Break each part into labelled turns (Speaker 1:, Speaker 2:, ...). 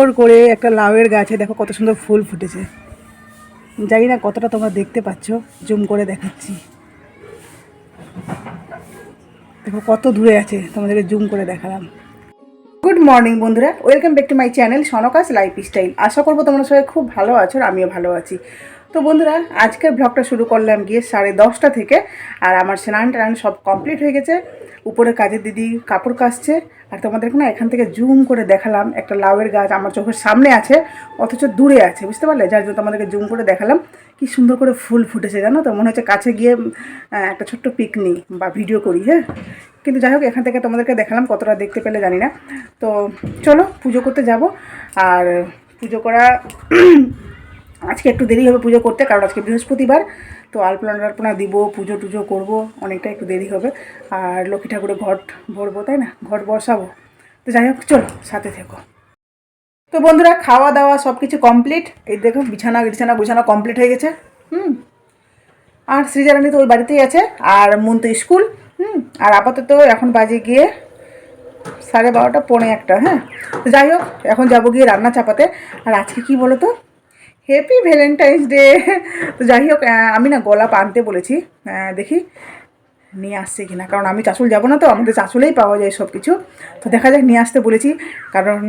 Speaker 1: সুন্দর করে একটা লাউয়ের গাছে দেখো কত সুন্দর ফুল ফুটেছে। জানি না কতটা তোমরা দেখতে পাচ্ছ, জুম করে দেখাচ্ছি। দেখো কত দূরে আছে, তোমাদেরকে জুম করে দেখালাম। গুড মর্নিং বন্ধুরা welcome back to my channel সনকাস lifestyle আশা করব তোমরা সবাই খুব ভালো আছো আর আমিও ভালো আছি। তো বন্ধুরা, আজকের ব্লগটা শুরু করলাম গিয়ে সাড়ে দশটা থেকে, আর আমার স্নান টান সব কমপ্লিট হয়ে গেছে। উপরে কাজের দিদি কাপড় কাচছে, আর তোমাদেরকে না এখান থেকে জুম করে দেখালাম একটা লাউয়ের গাছ আমার চোখের সামনে আছে, অথচ দূরে আছে, বুঝতে পারলে? যার জন্য তোমাদেরকে জুম করে দেখালাম। কি সুন্দর করে ফুল ফুটেছে, জানো তো? মনে হচ্ছে কাছে গিয়ে একটা ছোট্ট পিকনিক বা ভিডিও করি হ্যাঁ? কিন্তু যাই হোক, এখান থেকে তোমাদেরকে দেখালাম কতটা দেখতে পেলে জানি না। তো চলো, পুজো করতে যাব। আর পুজো করা আজকে একটু দেরি হবে পুজো করতে, কারণ আজকে বৃহস্পতিবার, তো আলপনা টালপনা দিব, পুজো টুজো করব, অনেকটা একটু দেরি হবে। আর লক্ষ্মী ঠাকুরের ঘট ভরবো, তাই না? ঘট বসাবো। তো যাই হোক, চলো, সাথে থেকো। তো বন্ধুরা, খাওয়া দাওয়া সব কিছু কমপ্লিট। এই দেখো, বিছানা বিছানা, গুছানো কমপ্লিট হয়ে গেছে। হুম। আর সৃজারানী তো ওই বাড়িতেই আছে, আর মন তো স্কুল। হুম। আর আপাতত এখন বাজে গিয়ে সাড়ে বারোটা, পৌনে একটা হ্যাঁ। যাই হোক, এখন যাব গিয়ে রান্না চাপাতে। আর আজকে কি বলো তো? হ্যাপি ভ্যালেন্টাইন্স ডে তো যাই হোক আমি না গোলাপ আনতে বলেছি। দেখি নিয়ে আসছে কিনা, কারণ আমি চাঁচল যাব না তো, আমাদের চাঁচলেই পাওয়া যায় সব কিছু তো দেখা যাক নিয়ে আসতে বলেছি, কারণ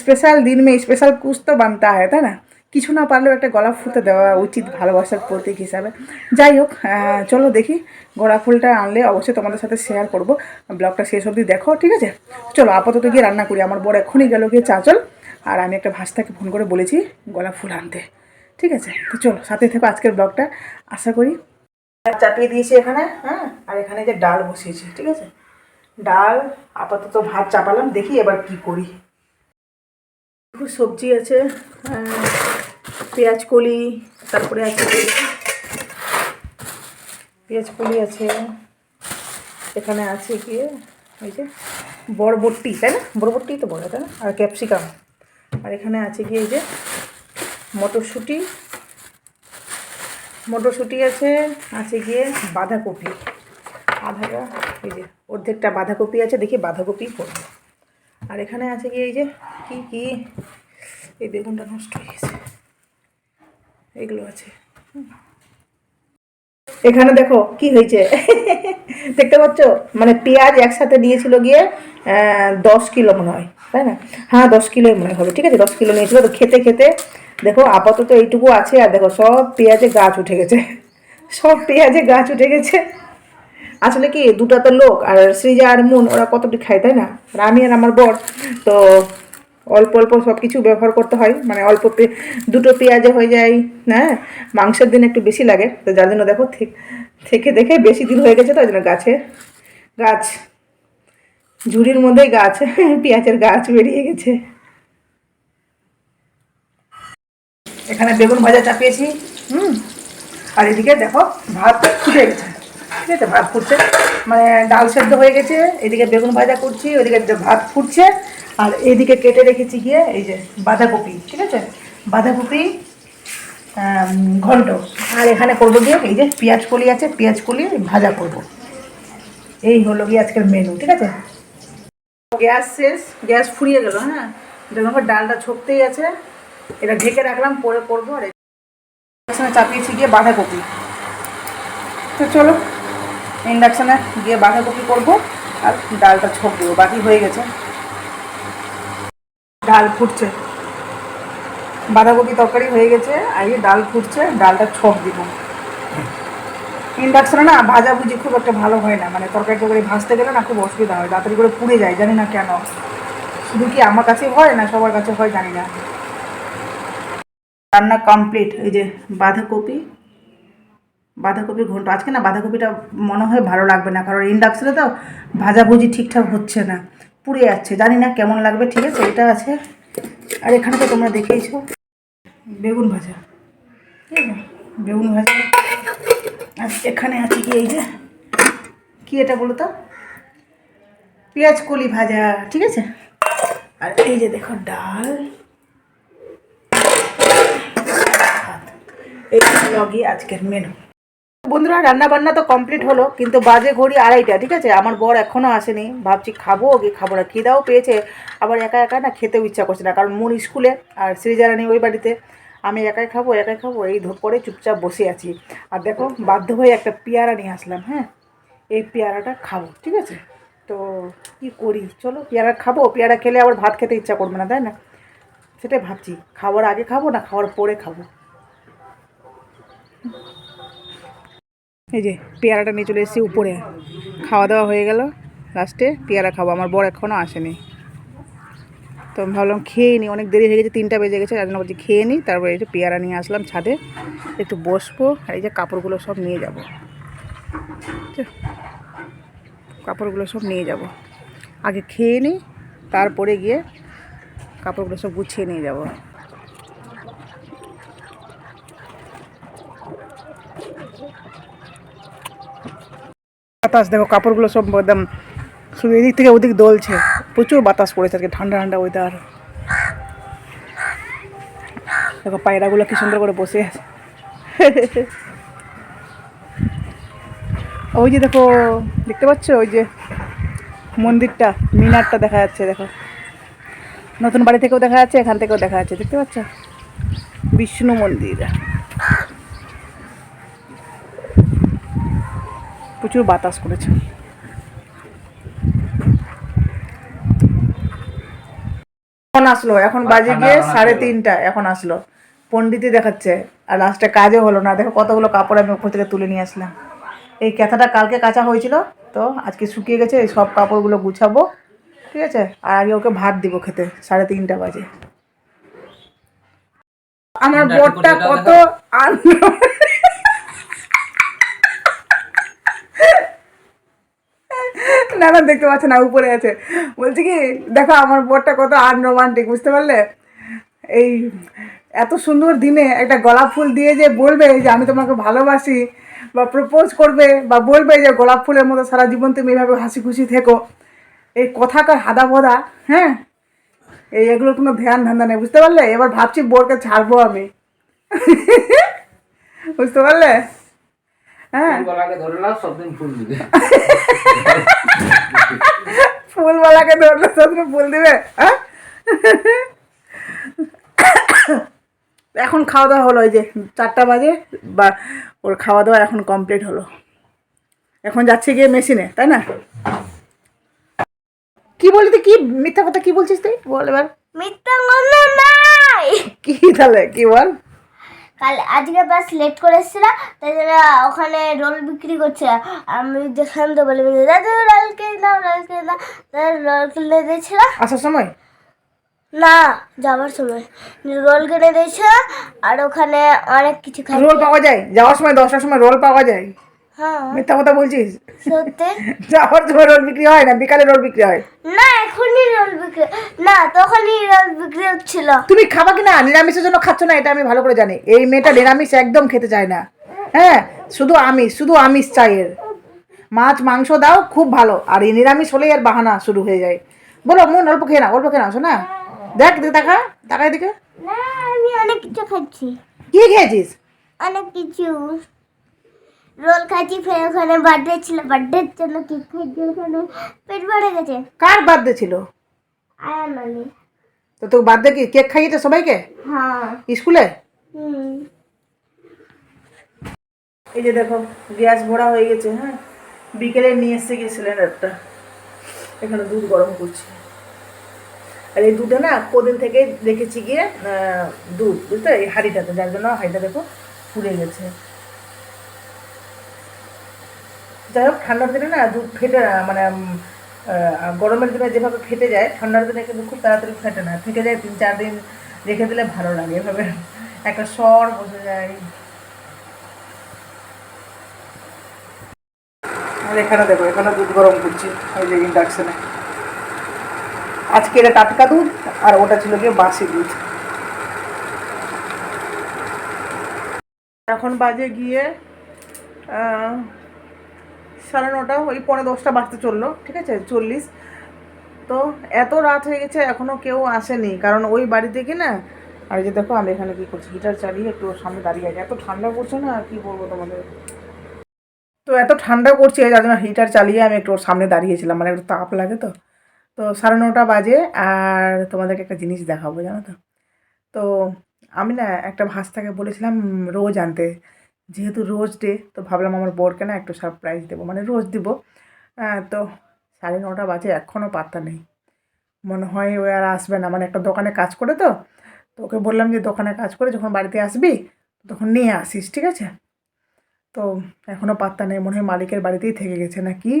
Speaker 1: স্পেশাল দিন মে স্পেশাল কুছ তো বানতা হয় তাই না? কিছু না পারলেও একটা গোলাপ ফুলটা দেওয়া উচিত ভালোবাসার প্রতীক হিসাবে। যাই হোক চলো দেখি গোলাপ ফুলটা আনলে অবশ্যই তোমাদের সাথে শেয়ার করব। ব্লগটা শেষ অবধি দেখো, ঠিক আছে? চলো, আপাতত গিয়ে রান্না করি, আমার বড় এখনই গেল গিয়ে চাঁচল। আর আমি একটা ভাস্তাকে ফোন করে বলেছি গলা ফুল আনতে। ঠিক আছে? তো চলো সাথে থেকো আজকের ব্লগটা। আশা করি চাপিয়ে দিয়েছি এখানে হ্যাঁ? আর এখানে যে ডাল বসিয়েছি ঠিক আছে? ডাল আপাতত ভাত চাপালাম দেখি এবার কি করি। সবজি আছে আহ, পেঁয়াজ কলি তারপরে আছে পেঁয়াজ কলি আছে এখানে আছে গিয়ে ওই যে বরবটি তাই না? বরবটি তো বলে তাই না? আর ক্যাপসিকাম। আর এখানে আছে গিয়ে এই যে মটরশুঁটি। মটরশুঁটি আছে আছে গিয়ে বাঁধাকপি। আধাটা, এই যে অর্ধেকটা বাঁধাকপি আছে, দেখি বাঁধাকপি করব। আর এখানে আছে গিয়ে এই যে কি কি? এই বেগুনটা নষ্ট হয়ে গেছে। এগুলো আছে। হুম। এখানে দেখো কি হয়েছে? দেখতে পাচ্ছ? মানে পেঁয়াজ একসাথে দিয়েছিল গিয়ে দশ কিলো মনে হয়, তাই না? হ্যাঁ দশ কিলোই মনে হবে, ঠিক আছে? দশ কিলো নিয়েছিল তো খেতে খেতে। দেখো, আপাতত এইটুকু আছে আর দেখো, সব পেঁয়াজে গাছ উঠে গেছে। সব পেঁয়াজে গাছ উঠে গেছে। আসলে কি, দুটো তো লোক আর সৃজা আর মুন, ওরা কতটি খায়, তাই না? আর আমি আর আমার বর, তো অল্প অল্প সব কিছু ব্যবহার করতে হয় মানে অল্প দুটো পেঁয়াজে হয়ে যায় হ্যাঁ? মাংসের দিন একটু বেশি লাগে, তো যার জন্য দেখো থেকে দেখে বেশি দিন হয়ে গেছে তো জন্য গাছে, গাছ, ঝুড়ির মধ্যেই গাছ, পেঁয়াজের গাছ বেরিয়ে গেছে। এখানে বেগুন ভাজা চাপিয়েছি, হুম? আর এদিকে দেখো ভাত ফুটে গেছে, ঠিক আছে? ভাত ফুটছে মানে ডাল সেদ্ধ হয়ে গেছে, এদিকে বেগুন ভাজা করছি ওইদিকে যে ভাত ফুটছে আর এদিকে কেটে রেখেছি গিয়ে এই যে বাঁধাকপি, ঠিক আছে? বাঁধাকপি ঘন্ট। আর এখানে করব গিয়ে এই যে পেঁয়াজ কলি আছে, পেঁয়াজ কলি ভাজা করব। এই হলো গিয়ে আজকের মেনু ঠিক আছে? গ্যাস শেষ, গ্যাস ফুরিয়ে গেল হ্যাঁ? দেখো ডালটা ছকতেই আছে। এটা ঢেকে রাখলাম, পরে করব। আর ইন্ডাকশানে চাপিয়েছি গিয়ে বাঁধাকপি। তো চলো ইন্ডাকশানে গিয়ে বাঁধাকপি করব আর ডালটা ছোপ দেবো বাকি হয়ে গেছে। ডাল ফুটছে। বাঁধাকপি তরকারি হয়ে গেছে আর ডাল ফুটছে, ডালটা ছোপ দিব। ইন্ডাকশানে না ভাজাভুজি খুব একটা ভালো হয় না মানে তরকারি টরকারি ভাজতে গেলে না খুব অসুবিধা হয়, তাড়াতাড়ি করে পুড়ে যায়, জানি না কেন। শুধু কি আমার কাছে হয় না সবার কাছে হয় জানি না। রান্না কমপ্লিট এই যে বাঁধাকপি বাঁধাকপি ঘন্ট, আজকে না বাঁধাকপিটা মনে হয় ভালো লাগবে না, কারণ ইন্ডাকশনে তো ভাজাভুজি ঠিকঠাক হচ্ছে না। পুড়ে যাচ্ছে। জানি না কেমন লাগবে, ঠিক আছে? এটা আছে। আর এখানে তো তোমরা দেখেইছো। বেগুন ভাজা। ঠিক আছে? বেগুন ভাজা। আর এখানে আছে কি এই যে? কি এটা বলো তো? পেঁয়াজ কলি ভাজা, ঠিক আছে? আর এই যে দেখো ডাল। এই হলো গিয়ে আজকের মেনু বন্ধুরা রান্না বান্না তো কমপ্লিট হলো, কিন্তু বাজে ঘড়ি আড়াইটা, ঠিক আছে? আমার বর এখনও আসেনি। ভাবছি খাব কি খাব না। খিদাও পেয়েছে। আবার একা একা না খেতেও ইচ্ছা করছে না, কারণ মন স্কুলে আর শ্রীজারানি ওই বাড়িতে, আমি একাই খাব একাই খাব, এই করে চুপচাপ বসে আছি। আর দেখো, বাধ্য হয়ে একটা পেয়ারা নিয়ে আসলাম হ্যাঁ? এই পেয়ারাটা খাব, ঠিক আছে? তো কি করি? চলো, পেয়ারা খাব। পেয়ারা খেলে আবার ভাত খেতে ইচ্ছা করবে না, তাই না? সেটাই ভাবছি। খাওয়ার আগে খাব না? খাওয়ার পরে খাব। এই যে পেয়ারাটা নিয়ে চলে এসেছি উপরে। খাওয়া দাওয়া হয়ে গেল। লাস্টে পেয়ারা খাব। আমার বর এখনও আসেনি। তো আমি ভাবলাম খেয়ে নিই অনেক দেরি হয়ে গেছে, তিনটা বেজে গেছে। জন্য বলছি খেয়ে নিই তারপরে এই যে পেয়ারা নিয়ে আসলাম ছাদে। একটু বসবো আর এই যে কাপড়গুলো সব নিয়ে যাব। কাপড়গুলো সব নিয়ে যাব। আগে খেয়ে নিই তারপরে গিয়ে কাপড়গুলো সব গুছিয়ে নিয়ে যাব। বাতাস, দেখো, কাপড়গুলো সব একদম শুধু এদিক থেকে ওদিক দোলছে। প্রচুর বাতাস পড়েছে আজকে, ঠান্ডা ঠান্ডা ওয়েদার দেখো, পায়রাগুলো কি সুন্দর করে বসে আছে। ওই যে দেখো, দেখতে পাচ্ছ? ওই যে মন্দিরটা, মিনারটা দেখা যাচ্ছে, দেখো। নতুন বাড়ি থেকেও দেখা যাচ্ছে, এখান থেকেও দেখা যাচ্ছে, দেখতে পাচ্ছ? বিষ্ণু মন্দির। প্রচুর বাতাস করেছে। এখন আসলো এখন বাজে গিয়ে সাড়ে তিনটা এখন আসলো। পণ্ডিতই দেখাচ্ছে আর লাস্টে কাজও হলো না। দেখো কতগুলো কাপড় আমি উপর থেকে তুলে নিয়ে আসলাম। এই ক্যাথাটা কালকে কাঁচা হয়েছিল তো আজকে শুকিয়ে গেছে এই সব কাপড়গুলো গুছাবো ঠিক আছে? আর আগে ওকে ভাত দিব খেতে সাড়ে তিনটা বাজে। আমার বরটা কত আনন্দ। না দেখতে পাচ্ছে না উপরে আছে। বলছি কি দেখো আমার বরটা কত আনরোমান্টিক বুঝতে পারলে? এই এত সুন্দর দিনে একটা গোলাপ ফুল দিয়ে যে বলবে যে আমি তোমাকে ভালোবাসি বা প্রপোজ করবে বা বলবে যে গোলাপ ফুলের মতো সারা জীবন তুমি এভাবে হাসি খুশি থেকো এই কথাকার হাদা ভদা হ্যাঁ? এই এগুলোর কোনো ধ্যান ধান্দা নেই বুঝতে পারলে? এবার ভাবছি বোরকে ছাড়বো আমি। বুঝতে পারলে? হ্যাঁ।
Speaker 2: গলাকে ধরে নাও সব দিন ফুল দিবে।
Speaker 1: ফুলওয়ালাকে ধরলে সবসময় ফুল দিবে হ্যাঁ? এখন খাওয়া দাওয়া হলো ওই যে চারটা বাজে বা ওর খাওয়া দাওয়া এখন কমপ্লিট হলো। এখন যাচ্ছে গিয়ে মেশিনে তাই না? কি বলি তুই? কি মিথ্যা কথা কি বলছিস তুই? বল এবার।
Speaker 3: মিথ্যা কথা নাই।
Speaker 1: কি তাহলে? কি বল?
Speaker 3: কাল আজকে বাস লেট করে এসেছিলাম তাই জন্য ওখানে রোল বিক্রি করছে। আমি দেখলাম তো বলে দাদু রোল কিনে দাও রোল কিনে দাও। তাই রোল কিনে দিয়েছিল
Speaker 1: আসার সময়?
Speaker 3: না যাওয়ার সময়। রোল কিনে দিয়েছিলাম আর ওখানে অনেক কিছু
Speaker 1: রোল পাওয়া যায়। যাওয়ার সময় দশটার সময় রোল পাওয়া যায়। মিথ্যা কথা বলছিস?
Speaker 3: সত্যি?
Speaker 1: যাওয়ার সময় রোল বিক্রি হয় না? বিকালে রোল বিক্রি হয়।
Speaker 3: না এখনই রোল বিক্রি না তখনই রোল বিক্রি হচ্ছিল।
Speaker 1: তুমি খাবা কি না নিরামিষের জন্য খাচ্ছ না এটা আমি ভালো করে জানি। এই মেয়েটা নিরামিষ একদম খেতে চায় না। হ্যাঁ শুধু আমিষ শুধু আমিষ চাই এর। মাছ মাংস দাও খুব ভালো। আর এই নিরামিষ হলেই আর বাহানা শুরু হয়ে যায়। বলো মন অল্প খেয়ে না অল্প খেয়ে না শোনা দেখ দেখ দেখা দেখা। এদিকে
Speaker 3: না আমি অনেক কিছু খাচ্ছি।
Speaker 1: কি খেয়েছিস?
Speaker 3: অনেক কিছু। রোল খাচ্ছি ফের ওখানে বার্থডে ছিল বার্থডের জন্য কেক খাইছি ওখানে। পেট ভরে গেছে।
Speaker 1: কার বার্থডে ছিল?
Speaker 3: আয়ার মানে
Speaker 1: তো তোর বার্থডে কি কেক খাইয়েছে সবাইকে?
Speaker 3: হ্যাঁ।
Speaker 1: স্কুলে?
Speaker 3: হুম।
Speaker 1: এই যে দেখো গ্যাস ভরা হয়ে গেছে হ্যাঁ? বিকেলে নিয়ে এসে গিয়ে সিলিন্ডারটা এখানে দুধ গরম করছি। আর এই দুধে না কদিন থেকে দেখেছি গিয়ে দুধ বুঝতে এই হাঁড়িটাতে যার জন্য হাঁড়িটা দেখো ফুলে গেছে। যাই হোক, ঠান্ডার দিনে না দুধ ফেটে না মানে গরমের দিনে যেভাবে ফেটে যায়, ঠান্ডার দিনে কিন্তু খুব তাড়াতাড়ি ফেটে না। ফেটে যায় তিন চার দিন রেখে দিলে ভালো লাগে এভাবে। একটা স্বর বসে যায়। আর এখানে দেখো, এখানে দুধ গরম করছি ওই যে ইন্ডাকশনে আজকে এটা টাটকা দুধ, আর ওটা ছিল গিয়ে বাসি দুধ। এখন বাজে গিয়ে সাড়ে নটা, ওই পনেরো দশটা বাজতে চলল, ঠিক আছে? চল্লিশ। তো এত রাত হয়ে গেছে এখনও কেউ আসেনি। কারণ ওই বাড়ি থেকে না, আর যে দেখো আমি এখানে কী করছি হিটার চালিয়ে একটু সামনে দাঁড়িয়ে আছে। এত ঠান্ডা পড়ছে না কি বলব তোমাদের? তো এত ঠান্ডা করছে যার জন্য হিটার চালিয়ে আমি একটু ওর সামনে দাঁড়িয়েছিলাম মানে একটু তাপ লাগে তো। তো সাড়ে নটা বাজে, আর তোমাদেরকে একটা জিনিস দেখাবো, জানো তো? তো আমি না একটা ভাস্তাকে বলেছিলাম রোজ আনতে। যেহেতু রোজ ডে, তো ভাবলাম আমার বোরকে না একটু সারপ্রাইজ দেবো। মানে রোজ দিব। তো সাড়ে নটা বাজে এখনও পাত্তা নেই। মনে হয় ও আর আসবে না। মানে একটা দোকানে কাজ করে তো তো ওকে বললাম যে দোকানে কাজ করে যখন বাড়িতে আসবি, তখন নিয়ে আসিস, ঠিক আছে? তো এখনও পাত্তা নেই। মনে হয় মালিকের বাড়িতেই থেকে গেছে না কি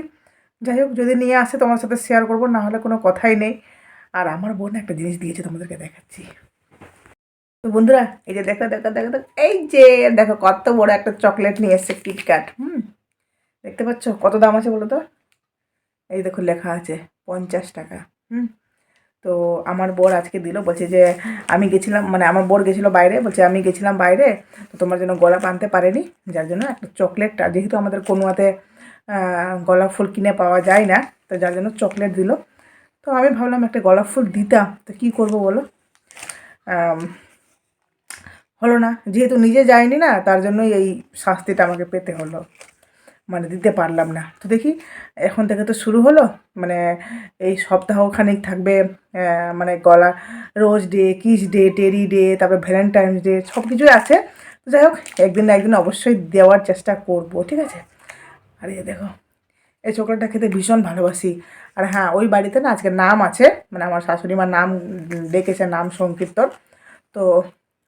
Speaker 1: যাই হোক, যদি নিয়ে আসে তোমার সাথে শেয়ার করব, না হলে কোনো কথাই নেই। আর আমার বোন একটা জিনিস দিয়েছে তোমাদেরকে দেখাচ্ছি। বন্ধুরা, এই যে দেখো দেখো দেখো দেখো, এই যে দেখো কত বড় একটা চকলেট নিয়ে এসছে কিটক্যাট হুম? দেখতে পাচ্ছ? কত দাম আছে বলো তো? এই দেখো লেখা আছে পঞ্চাশ টাকা, হুম? তো আমার বর আজকে দিল, বলছে যে আমি গেছিলাম মানে আমার বর গেছিল বাইরে, বলছে আমি গেছিলাম বাইরে, তো তোমার জন্য গোলাপ আনতে পারেনি, যার জন্য একটা চকলেটটা যেহেতু আমাদের কোনোয়াতে গোলাপ ফুল কিনে পাওয়া যায় না, তো যার জন্য চকলেট দিল। তো আমি ভাবলাম একটা গোলাপ ফুল দিতাম, তো কী করব বলো? হলো না। যেহেতু নিজে যায়নি না, তার জন্যই এই শাস্তিটা আমাকে পেতে হলো। মানে দিতে পারলাম না। তো দেখি, এখন থেকে তো শুরু হলো। মানে এই সপ্তাহখানিক থাকবে মানে গলা, rose day, kiss day, teddy day, তারপরে ভ্যালেন্টাইন্স ডে সব কিছুই আছে। তো যাই হোক, একদিন না একদিন অবশ্যই দেওয়ার চেষ্টা করব, ঠিক আছে? আর এই দেখো, এই চকলেটটা খেতে ভীষণ ভালোবাসি। আর হ্যাঁ ওই বাড়িতে না আজকে নাম আছে। মানে আমার শাশুড়ি মার নাম ডেকেছে, নাম সংকীর্তন। তো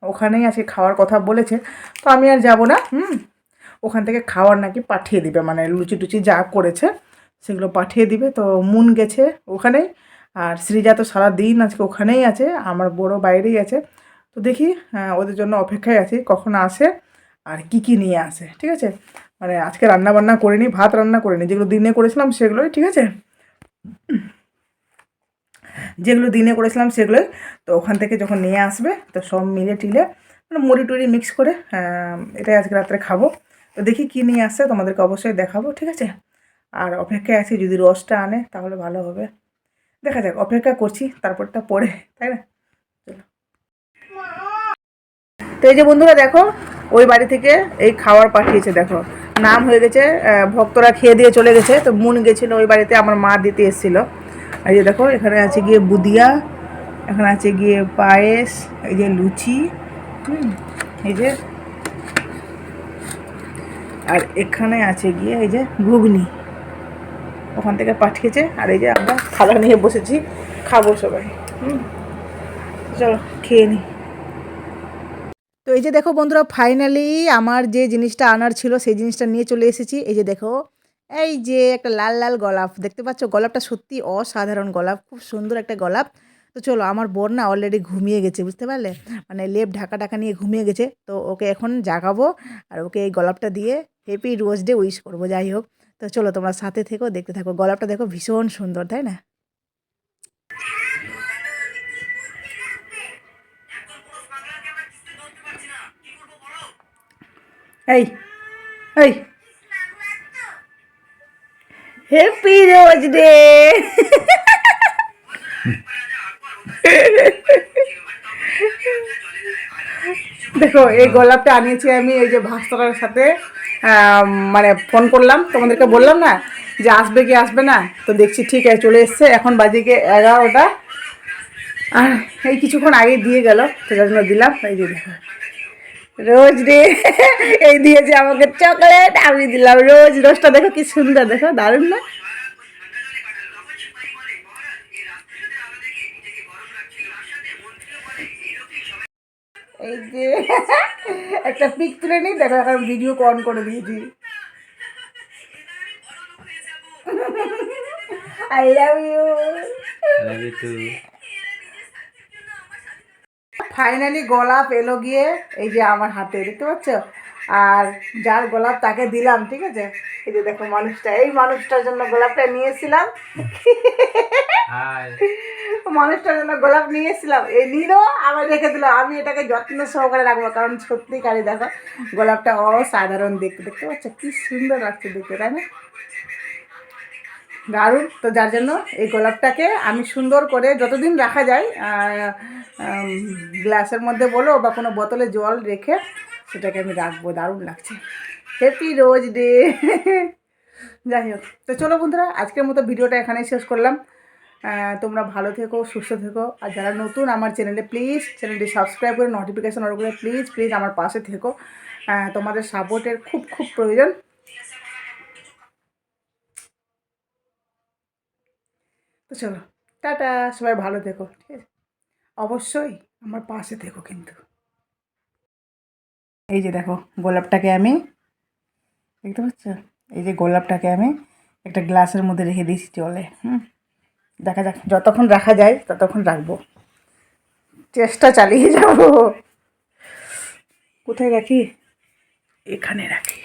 Speaker 1: ওখানেই আজকে খাওয়ার কথা বলেছে। তো আমি আর যাব না হুম? ওখান থেকে খাওয়ার নাকি পাঠিয়ে দিবে মানে লুচি টুচি যা করেছে সেগুলো পাঠিয়ে দিবে। তো মুন গেছে ওখানেই আর সৃজা তো সারা দিন আজকে ওখানেই আছে আমার বড় বাইরেই আছে। তো দেখি আহ, ওদের জন্য অপেক্ষায় আছি কখন আসে আর কি কি নিয়ে আসে ঠিক আছে? মানে আজকে রান্না বান্না করিনি ভাত রান্না করিনি যেগুলো দিনে করেছিলাম সেগুলোই ঠিক আছে? যেগুলো দিনে করেছিলাম সেগুলোই তো ওখান থেকে যখন নিয়ে আসবে, তো সব মিলে টিলে মানে মুড়ি টুড়ি মিক্স করে এটাই আজকে রাত্রে খাব। তো দেখি কী নিয়ে আসছে তোমাদেরকে অবশ্যই দেখাবো, ঠিক আছে? আর অপেক্ষায় আছি, যদি রসটা আনে, তাহলে ভালো হবে। দেখা যাক, অপেক্ষা করছি, তারপরটা পরে, তাই না? চলো। তো এই যে বন্ধুরা, দেখো, ওই বাড়ি থেকে এই খাওয়ার পাঠিয়েছে, দেখো। নাম হয়ে গেছে ভক্তরা খেয়ে দিয়ে চলে গেছে, তো মুন গেছিল ওই বাড়িতে, আমার মা দিতে এসেছিল। এই যে দেখো, এখানে আছে গিয়ে বুদিয়া, এখানে আছে গিয়ে পায়েস, এই যে লুচি এই যে। আর এখানে আছে গিয়ে এই যে ঘুগনি। ওখান থেকে পাঠিয়েছে, আর এই যে আমরা থালা নিয়ে বসেছি, খাব সবাই, হুম। চলো, খেয়ে নিই তো এই যে দেখো বন্ধুরা ফাইনালি আমার যে জিনিসটা আনার ছিল, সেই জিনিসটা নিয়ে চলে এসেছি। এই যে দেখো এই যে একটা লাল লাল গোলাপ, দেখতে পাচ্ছ? গোলাপটা সত্যি অসাধারণ গোলাপ, খুব সুন্দর একটা গোলাপ। তো চলো, আমার বোন না অলরেডি ঘুমিয়ে গেছে, বুঝতে পারলে? মানে লেপ ঢাকা ঢাকা নিয়ে ঘুমিয়ে গেছে। তো ওকে এখন জাগাবো আর ওকে এই গোলাপটা দিয়ে হ্যাপি রোজ ডে উইশ করব, যাই হোক। তো চলো, তোমরা সাথে থেকো, দেখতে থাকো। গোলাপটা দেখো ভীষণ সুন্দর, তাই না? এই এই। হ্যাপি রোজ ডে দেখো, এই গোলাপটা আনিয়েছি আমি, এই যে ভাস্তার সাথে মানে ফোন করলাম, তোমাদেরকে বললাম না যে আসবে কি আসবে না? তো দেখছি ঠিক আছে, চলে এসছে, এখন বাজে গিয়ে এগারোটা? আর এই কিছুক্ষণ আগে দিয়ে গেল, তো যার জন্য দিলাম, এই যে দেখো। রোজ রে, এই দিয়েছে আমাকে চকলেট, আমি দিলাম রোজ রোজটা দেখো কি সুন্দর, দেখো দারুণ না? এই যে, একটা পিক তুলে নিই, দেখো এখন ভিডিও অন করে দিয়েছি। আই লাভ ইউ ফাইনালি গোলাপ এলো গিয়ে এই যে আমার হাতে দেখতে পাচ্ছ? আর যার গোলাপ তাকে দিলাম ঠিক আছে? এই যে দেখো মানুষটা এই মানুষটার জন্য গোলাপটা নিয়েছিলাম। মানুষটার জন্য গোলাপ নিয়েছিলাম। এই নিল আবার রেখে দিল। আমি এটাকে যত্ন সহকারে রাখব কারণ সত্যি কারি দেখো গোলাপটা অসাধারণ দেখতে। দেখতে পাচ্ছ? কি সুন্দর লাগছে দেখতে তাই না? দারুণ। তো যার জন্য এই গোলাপটাকে আমি সুন্দর করে যতদিন রাখা যায় গ্লাসের মধ্যে বলো বা কোনো বোতলে জল রেখে সেটাকে আমি রাখব, দারুণ লাগছে। হ্যাপি রোজ ডে যাই হোক, তো চলো বন্ধুরা, আজকের মতো ভিডিওটা এখানেই শেষ করলাম। তোমরা ভালো থেকো, সুস্থ থেকো, আর যারা নতুন আমার চ্যানেলে প্লিজ চ্যানেলটি সাবস্ক্রাইব করে নোটিফিকেশান অন করে প্লিজ প্লিজ আমার পাশে থেকো। তোমাদের সাপোর্টের খুব খুব প্রয়োজন। তো চলো, টাটা, সবাই ভালো থেকো, ঠিক আছে? অবশ্যই আমার পাশে থেকো কিন্তু। এই যে দেখো, গোলাপটাকে আমি দেখতে পাচ্ছ? এই যে গোলাপটাকে আমি একটা গ্লাসের মধ্যে রেখে দিয়েছি জলে, হুম? দেখা যাক, যতক্ষণ রাখা যায় ততক্ষণ রাখব। চেষ্টা চালিয়ে যাব। কোথায় রাখি? এখানে রাখি।